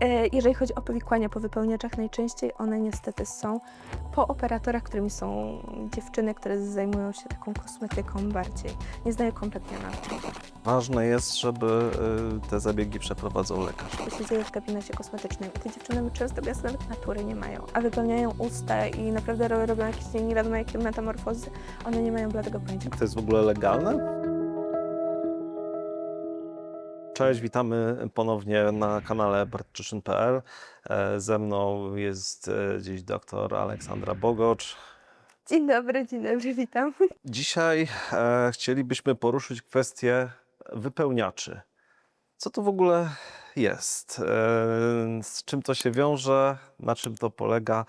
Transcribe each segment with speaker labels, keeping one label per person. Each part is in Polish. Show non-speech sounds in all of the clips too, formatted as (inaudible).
Speaker 1: E, Jeżeli chodzi o powikłania po wypełniaczach, najczęściej one niestety są po operatorach, którymi są dziewczyny, które zajmują się taką kosmetyką bardziej. Nie znają kompletnie anatomii.
Speaker 2: Ważne jest, żeby y, te zabiegi przeprowadzał lekarz.
Speaker 1: To się dzieje w gabinecie kosmetycznym i te dziewczyny często bias nawet natury nie mają, a wypełniają usta i naprawdę ro- robią jakieś nie wiadomo jakie metamorfozy. One nie mają bladego pojęcia.
Speaker 2: To jest w ogóle legalne? Cześć, witamy ponownie na kanale bartczyszyn.pl. E, Ze mną jest e, dziś dr Aleksandra Bogocz.
Speaker 1: Dzień dobry, dzień dobry, witam. (laughs)
Speaker 2: Dzisiaj e, chcielibyśmy poruszyć kwestię wypełniaczy. Co to w ogóle jest? E, z czym to się wiąże? Na czym to polega?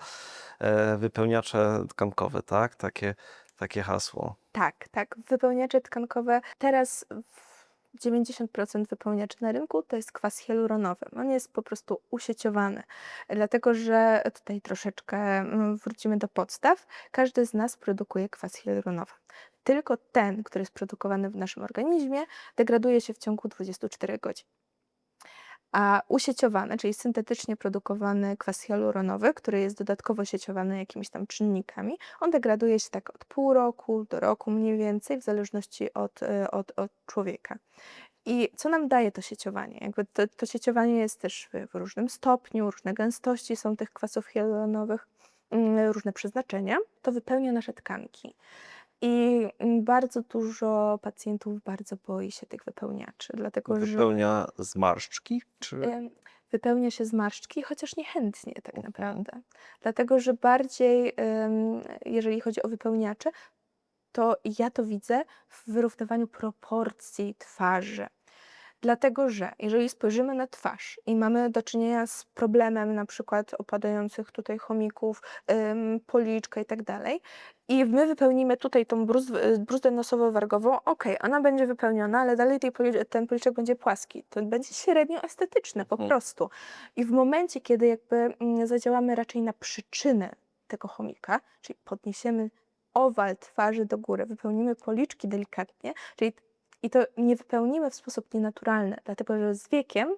Speaker 2: E, wypełniacze tkankowe, tak? Takie, takie hasło.
Speaker 1: Tak, tak. Wypełniacze tkankowe teraz w 90% wypełniaczy na rynku to jest kwas hialuronowy. On jest po prostu usieciowany, dlatego że tutaj troszeczkę mm, wrócimy do podstaw. Każdy z nas produkuje kwas hialuronowy. Tylko ten, który jest produkowany w naszym organizmie, degraduje się w ciągu 24 godzin. A usieciowany, czyli syntetycznie produkowany kwas hialuronowy, który jest dodatkowo sieciowany jakimiś tam czynnikami, on degraduje się tak od pół roku do roku mniej więcej, w zależności od, y, od, od człowieka. I co nam daje to sieciowanie? Jakby to, to sieciowanie jest też w, w różnym stopniu, różne gęstości są tych kwasów hialuronowych, mm, różne przeznaczenia. To wypełnia nasze tkanki. I mm, bardzo dużo pacjentów bardzo boi się tych wypełniaczy, dlatego że
Speaker 2: Wypełnia zmarszczki? Czy...
Speaker 1: Wypełnia się zmarszczki, chociaż niechętnie tak naprawdę. Dlatego, że bardziej, jeżeli chodzi o wypełniacze, to ja to widzę w wyrównywaniu proporcji twarzy. Dlatego, że jeżeli spojrzymy na twarz i mamy do czynienia z problemem na przykład opadających tutaj chomików, ym, policzka i tak dalej, i my wypełnimy tutaj tą bruz, y, bruzdę nosowo-wargową, okej, ona będzie wypełniona, ale dalej tej ten policzek będzie płaski. To będzie średnio estetyczne po
Speaker 2: Mhm.
Speaker 1: prostu. I w momencie, kiedy jakby mm, zadziałamy raczej na przyczynę tego chomika, czyli podniesiemy owal twarzy do góry, wypełnimy policzki delikatnie, czyli i to nie wypełnimy w sposób nienaturalny, dlatego że z wiekiem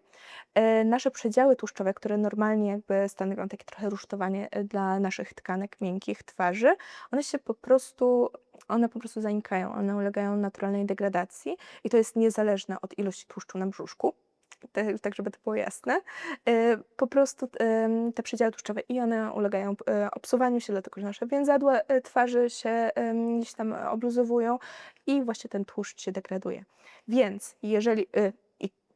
Speaker 1: e, nasze przedziały tłuszczowe, które normalnie jakby stanowią takie trochę rusztowanie e, dla naszych tkanek miękkich twarzy, one się po prostu, one po prostu zanikają, one ulegają naturalnej degradacji i to jest niezależne od ilości tłuszczu na brzuszku. Te- Tak, żeby to było jasne. E, Po prostu em, te przedziały tłuszczowe i one ulegają e, obsuwaniu się, dlatego że nasze więzadła twarzy się gdzieś tam obluzowują i właśnie ten tłuszcz się degraduje. Więc jeżeli y,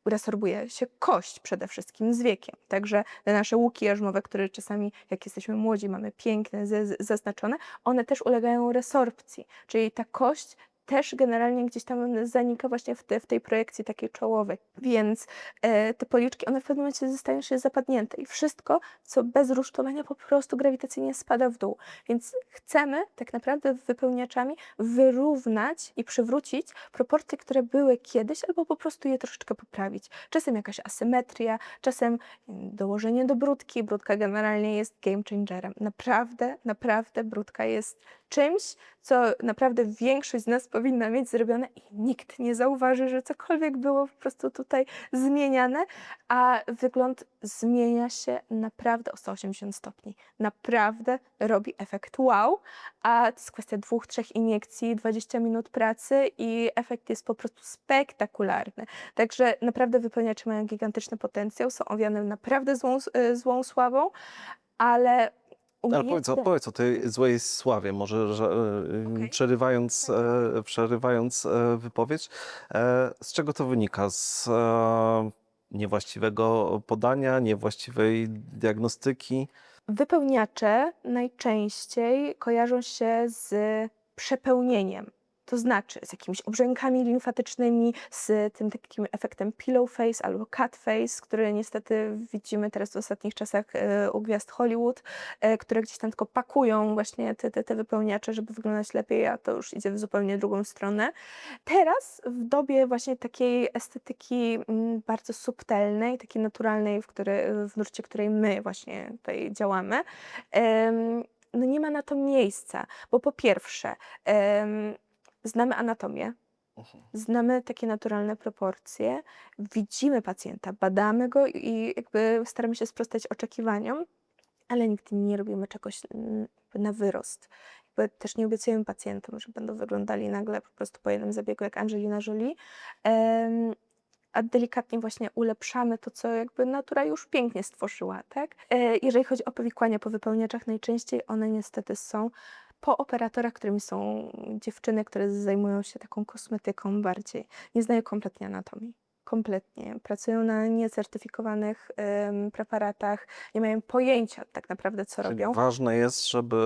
Speaker 1: resorbuje się kość przede wszystkim z wiekiem. Także te nasze łuki jarzmowe, które czasami jak jesteśmy młodzi mamy piękne, zaznaczone, one też ulegają resorpcji. Czyli ta kość też generalnie gdzieś tam zanika właśnie w, te, w tej projekcji takiej czołowej. Więc e, te policzki, one w pewnym momencie zostają się zapadnięte i wszystko, co bez rusztowania po prostu grawitacyjnie spada w dół. Więc chcemy tak naprawdę wypełniaczami wyrównać i przywrócić proporcje, które były kiedyś, albo po prostu je troszeczkę poprawić. Czasem jakaś asymetria, czasem dołożenie do brudki. Brudka generalnie jest game changerem. Naprawdę, naprawdę brudka jest czymś, co naprawdę większość z nas powinna mieć zrobione i nikt nie zauważy, że cokolwiek było po prostu tutaj zmieniane, a wygląd zmienia się naprawdę o 180 stopni. Naprawdę robi efekt wow, a to jest kwestia dwóch, trzech iniekcji, 20 minut pracy i efekt jest po prostu spektakularny. Także naprawdę wypełniacze mają gigantyczny potencjał, są owiane naprawdę złą, e, złą sławą, ale
Speaker 2: Ale powiedz, o- powiedz o tej złej sławie, może że, e,
Speaker 1: Okej.
Speaker 2: przerywając, e, przerywając e, wypowiedź. E, z czego to wynika? Z e, niewłaściwego podania, niewłaściwej diagnostyki?
Speaker 1: Wypełniacze najczęściej kojarzą się z przepełnieniem. To znaczy z jakimiś obrzękami limfatycznymi, z tym takim efektem pillow face albo cat face, który niestety widzimy teraz w ostatnich czasach e, u gwiazd Hollywood, e, które gdzieś tam tylko pakują właśnie te, te, te wypełniacze, żeby wyglądać lepiej, a to już idzie w zupełnie drugą stronę. Teraz w dobie właśnie takiej estetyki mm, bardzo subtelnej, takiej naturalnej, w, której, w nurcie której my właśnie tutaj działamy, no nie ma na to miejsca, bo po pierwsze em, znamy anatomię, Znamy takie naturalne proporcje, widzimy pacjenta, badamy go i jakby staramy się sprostać oczekiwaniom, ale nigdy nie robimy czegoś na wyrost. Jakby też nie obiecujemy pacjentom, że będą wyglądali nagle po prostu po jednym zabiegu jak Angelina Jolie. A delikatnie właśnie ulepszamy to, co jakby natura już pięknie stworzyła, tak? E, Jeżeli chodzi o powikłania po wypełniaczach, najczęściej one niestety są po operatorach, którymi są dziewczyny, które zajmują się taką kosmetyką bardziej. Nie znają kompletnie anatomii. Kompletnie. Pracują na niecertyfikowanych preparatach, nie mają pojęcia tak naprawdę, co
Speaker 2: Czyli
Speaker 1: robią.
Speaker 2: ważne jest, żeby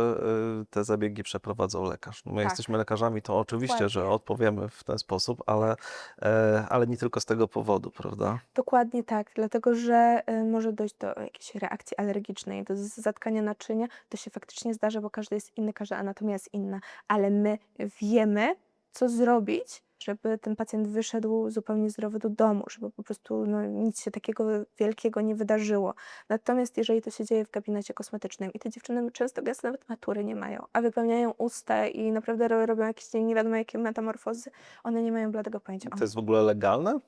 Speaker 2: y, te zabiegi przeprowadzał lekarz. No My
Speaker 1: Tak.
Speaker 2: jesteśmy lekarzami, to oczywiście, że
Speaker 1: Dokładnie.
Speaker 2: odpowiemy w ten sposób, ale, e, ale nie tylko z tego powodu, prawda?
Speaker 1: Dokładnie tak, dlatego że y, może dojść do jakiejś reakcji alergicznej, do z- zatkania naczynia. To się faktycznie zdarza, bo każdy jest inny, każda anatomia jest inna, ale my wiemy, co zrobić, żeby ten pacjent wyszedł zupełnie zdrowy do domu, żeby po prostu no, nic się takiego wielkiego nie wydarzyło. Natomiast jeżeli to się dzieje w gabinecie kosmetycznym i te dziewczyny często gęsto nawet matury nie mają, a wypełniają usta i naprawdę ro- robią jakieś nie wiadomo jakie metamorfozy, one nie mają bladego pojęcia.
Speaker 2: To jest w ogóle legalne?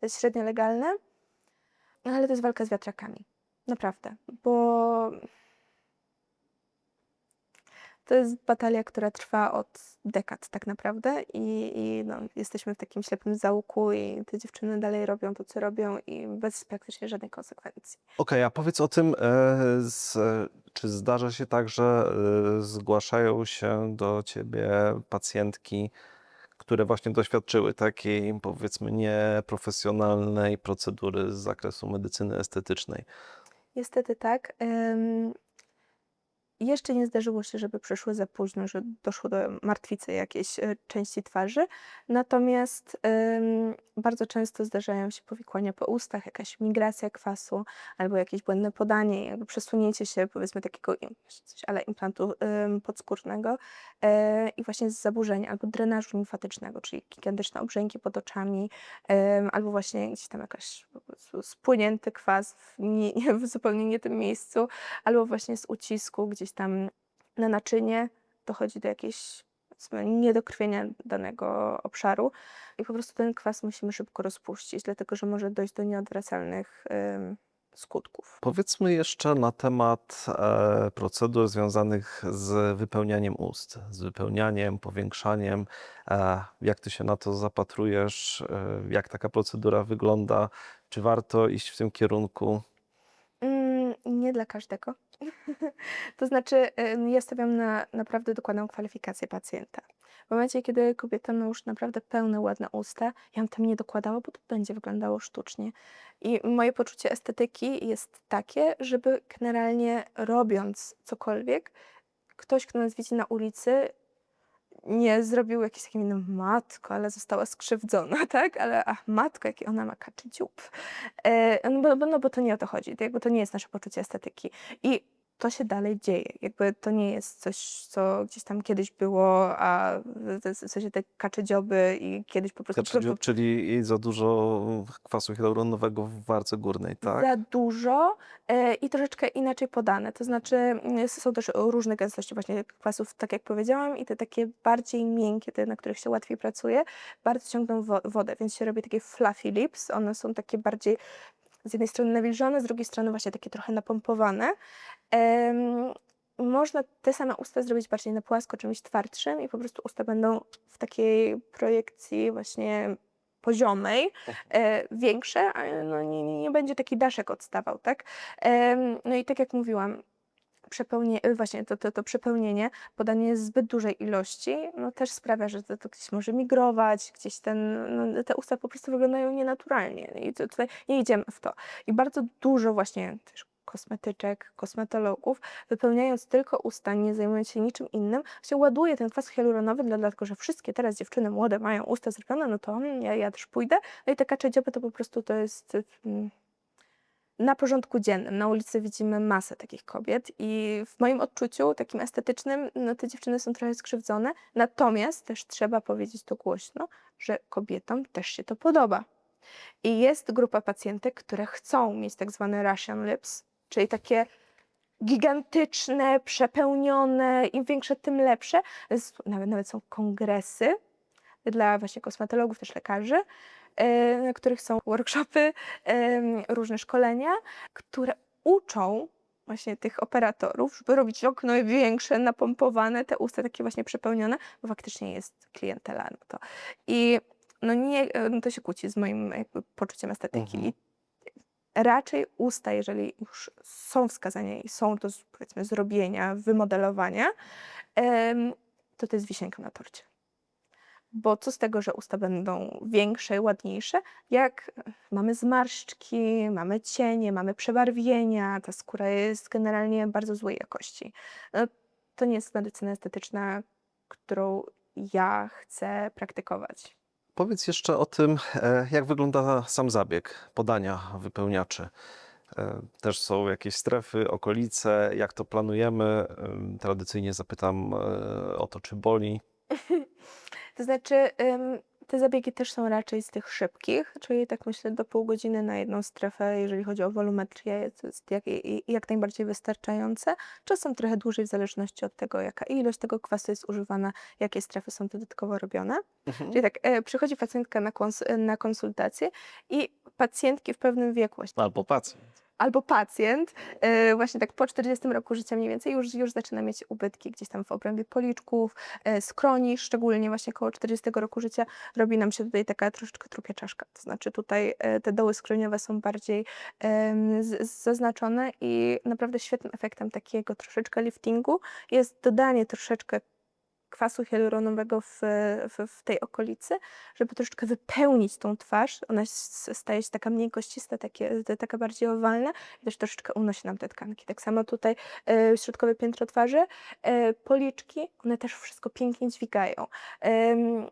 Speaker 1: to jest średnio legalne, no ale to jest walka z wiatrakami. Naprawdę, bo to jest batalia, która trwa od dekad tak naprawdę i, i no, jesteśmy w takim ślepym zaułku i te dziewczyny dalej robią to, co robią i bez praktycznie żadnej konsekwencji.
Speaker 2: Okej, a powiedz o tym, e, z, czy zdarza się tak, że e, zgłaszają się do ciebie pacjentki, które właśnie doświadczyły takiej, powiedzmy, nieprofesjonalnej procedury z zakresu medycyny estetycznej?
Speaker 1: Niestety tak. Jeszcze nie zdarzyło się, żeby przyszły za późno, że doszło do martwicy jakiejś e, części twarzy. Natomiast em, bardzo często zdarzają się powikłania po ustach, jakaś migracja kwasu albo jakieś błędne podanie, jakby przesunięcie się powiedzmy takiego coś ale implantu em, podskórnego e, i właśnie z zaburzenia albo drenażu limfatycznego, czyli gigantyczne obrzęki pod oczami, em, albo właśnie gdzieś tam jakaś spłynięty kwas w, nie, (laughs) w zupełnie nie tym miejscu, albo właśnie z ucisku gdzieś tam na naczynie dochodzi do jakiejś niedokrwienia danego obszaru i po prostu ten kwas musimy szybko rozpuścić, dlatego że może dojść do nieodwracalnych skutków.
Speaker 2: Powiedzmy jeszcze na temat e, procedur związanych z wypełnianiem ust, z wypełnianiem, powiększaniem. E, jak ty się na to zapatrujesz? E, jak taka procedura wygląda? Czy warto iść w tym kierunku?
Speaker 1: Mm, nie dla każdego. (laughs) To znaczy, ja stawiam na naprawdę dokładną kwalifikację pacjenta. W momencie, kiedy kobieta ma już naprawdę pełne, ładne usta, ja bym tam nie dokładała, bo to będzie wyglądało sztucznie. I moje poczucie estetyki jest takie, żeby generalnie robiąc cokolwiek, ktoś, kto nas widzi na ulicy, nie zrobił jakiejś takiej miny, matko, ale została skrzywdzona, (laughs) tak? Ale ach, matko, jaki ona ma kaczy dziób. E, no, bo, no bo to nie o to chodzi, jakby to nie jest nasze poczucie estetyki. I to się dalej dzieje. Jakby to nie jest coś, co gdzieś tam kiedyś było, a w sensie te kacze dzioby i kiedyś po prostu...
Speaker 2: Kaczy dziób, czyli za dużo kwasu hialuronowego w warce górnej, tak?
Speaker 1: Za dużo e, i troszeczkę inaczej podane. To znaczy mm, są też różne gęstości właśnie kwasów, tak jak powiedziałam, i te takie bardziej miękkie, te na których się łatwiej pracuje, bardzo ciągną wo wodę, więc się robi takie fluffy lips. One są takie bardziej z jednej strony nawilżone, z drugiej strony właśnie takie trochę napompowane. Można te same usta zrobić bardziej na płasko, czymś twardszym i po prostu usta będą w takiej projekcji właśnie poziomej, e, większe, a no, nie, nie, nie będzie taki daszek odstawał, tak? Em, no i tak jak mówiłam, przepełnie, e, właśnie to, to, to przepełnienie, podanie zbyt dużej ilości, no też sprawia, że to, to gdzieś może migrować, gdzieś ten, no, te usta po prostu wyglądają nienaturalnie i to, tutaj nie idziemy w to. I bardzo dużo właśnie też kosmetyczek, kosmetologów, wypełniając tylko usta, nie zajmując się niczym innym, się ładuje ten kwas hialuronowy, dla- dlatego że wszystkie teraz dziewczyny młode mają usta zrobione, no to mm, ja, ja też pójdę. No i te kacze to po prostu to jest mm, na porządku dziennym. Na ulicy widzimy masę takich kobiet i w moim odczuciu takim estetycznym, no te dziewczyny są trochę skrzywdzone. Natomiast też trzeba powiedzieć to głośno, że kobietom też się to podoba. I jest grupa pacjentek, które chcą mieć tak zwane Russian lips, czyli takie gigantyczne, przepełnione, im większe, tym lepsze. Nawet, nawet są kongresy dla właśnie kosmetologów, też lekarzy, na których są workshopy, różne szkolenia, które uczą właśnie tych operatorów, żeby robić okno większe, napompowane, te usta takie właśnie przepełnione, bo faktycznie jest klientela na to. I no nie, e, no to się kłóci z moim jakby poczuciem estetyki.
Speaker 2: Mhm.
Speaker 1: Raczej usta, jeżeli już są wskazania i są z- powiedzmy zrobienia, wymodelowania, to to jest wisienka na torcie. Bo co z tego, że usta będą większe, ładniejsze, jak e, mamy zmarszczki, mamy cienie, mamy przebarwienia, ta skóra jest generalnie bardzo złej jakości. No, to nie jest medycyna estetyczna, którą ja chcę praktykować.
Speaker 2: Powiedz jeszcze o tym, e, jak wygląda sam zabieg podania wypełniaczy. E, Też są jakieś strefy, okolice, jak to planujemy. Em, Tradycyjnie zapytam e, o to, czy boli. (laughs)
Speaker 1: To znaczy, te zabiegi też są raczej z tych szybkich, czyli tak myślę do pół godziny na jedną strefę, jeżeli chodzi o wolumetrię, to jest jak, jak najbardziej wystarczające. Czasem trochę dłużej w zależności od tego, jaka ilość tego kwasu jest używana, jakie strefy są dodatkowo robione.
Speaker 2: Mhm.
Speaker 1: Czyli tak, e, przychodzi pacjentka na, kons- na konsultację i pacjentki w pewnym wieku,
Speaker 2: Albo pacjent.
Speaker 1: Albo pacjent, e, właśnie tak po 40 roku życia mniej więcej, już, już zaczyna mieć ubytki gdzieś tam w obrębie policzków, e, skroni, szczególnie właśnie koło 40 roku życia robi nam się tutaj taka troszeczkę trupia czaszka. To znaczy tutaj e, te doły skroniowe są bardziej zaznaczone i naprawdę świetnym efektem takiego troszeczkę liftingu jest dodanie troszeczkę kwasu hialuronowego w, w, w tej okolicy, żeby troszeczkę wypełnić tą twarz. Ona staje się taka mniej koścista, takie, taka bardziej owalna i też troszeczkę unosi nam te tkanki. Tak samo tutaj e, środkowe piętro twarzy, e, policzki, one też wszystko pięknie dźwigają. Em,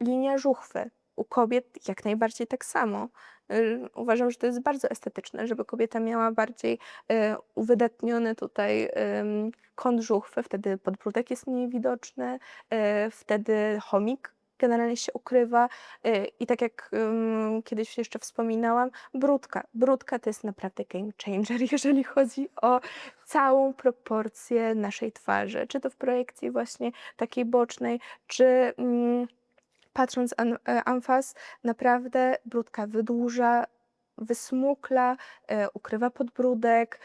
Speaker 1: linia żuchwy. U kobiet jak najbardziej tak samo. Y, Uważam, że to jest bardzo estetyczne, żeby kobieta miała bardziej e, uwydatniony tutaj kąt żuchwy, wtedy podbródek jest mniej widoczny, e, wtedy chomik generalnie się ukrywa i tak jak kiedyś jeszcze wspominałam, brudka. Brudka to jest naprawdę game changer, (laughs) jeżeli chodzi o całą proporcję naszej twarzy, czy to w projekcji właśnie takiej bocznej, czy mm, patrząc an, e, amfas, naprawdę brudka wydłuża, wysmukla, e, ukrywa podbródek,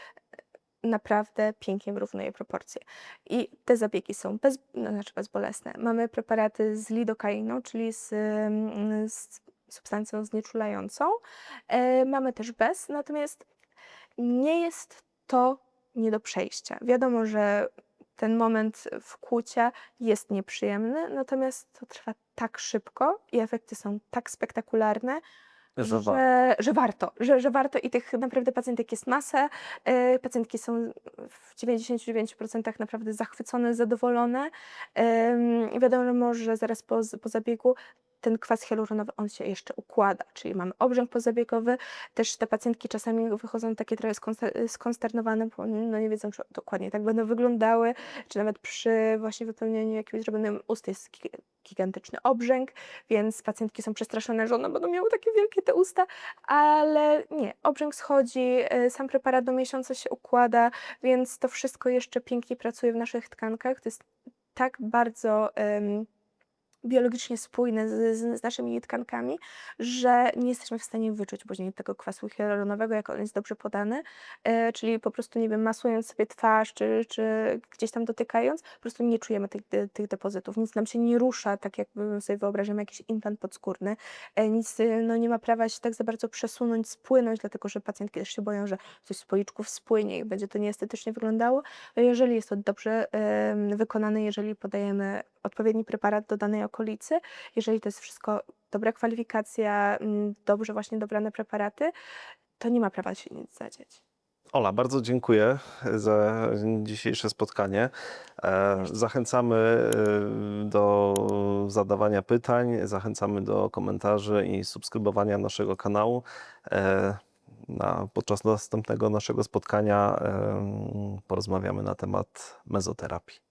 Speaker 1: naprawdę pięknie wyrównuje proporcje. I te zabiegi są bez, no, znaczy bezbolesne. Mamy preparaty z lidokainą, czyli z, mm, z substancją znieczulającą. E, mamy też bez, natomiast nie jest to nie do przejścia. Wiadomo, że ten moment wkłucia jest nieprzyjemny, natomiast to trwa tak szybko i efekty są tak spektakularne,
Speaker 2: Że
Speaker 1: że, że warto, że, że warto i tych naprawdę pacjentek jest masę. E, Pacjentki są w 99% naprawdę zachwycone, zadowolone. Wiadomo, że zaraz po, po zabiegu ten kwas hialuronowy, on się jeszcze układa, czyli mamy obrzęk pozabiegowy. Też te pacjentki czasami wychodzą takie trochę skonster- skonsternowane, bo no nie wiedzą, czy dokładnie tak będą wyglądały, czy nawet przy właśnie wypełnieniu jakimś zrobionym ust jest gi- gigantyczny obrzęk, więc pacjentki są przestraszone, że one będą miały takie wielkie te usta, ale nie, obrzęk schodzi, e, sam preparat do miesiąca się układa, więc to wszystko jeszcze pięknie pracuje w naszych tkankach. To jest tak bardzo em, biologicznie spójne z, z, naszymi tkankami, że nie jesteśmy w stanie wyczuć później tego kwasu hialuronowego, jak on jest dobrze podany, e, czyli po prostu, nie wiem, masując sobie twarz, czy, czy gdzieś tam dotykając, po prostu nie czujemy tych, tych depozytów, nic nam się nie rusza, tak jakby sobie wyobrażamy jakiś implant podskórny, e, nic y, no, nie ma prawa się tak za bardzo przesunąć, spłynąć, dlatego że pacjentki też się boją, że coś z policzków spłynie i będzie to nieestetycznie wyglądało. Jeżeli jest to dobrze em, wykonane, jeżeli podajemy odpowiedni preparat do danej okolicy, jeżeli to jest wszystko dobra kwalifikacja, mm, dobrze właśnie dobrane preparaty, to nie ma prawa się nic zadzieć.
Speaker 2: Ola, bardzo dziękuję za dzisiejsze spotkanie. E, Zachęcamy e, do zadawania pytań, zachęcamy do komentarzy i subskrybowania naszego kanału. E, Na, podczas następnego naszego spotkania e, porozmawiamy na temat mezoterapii.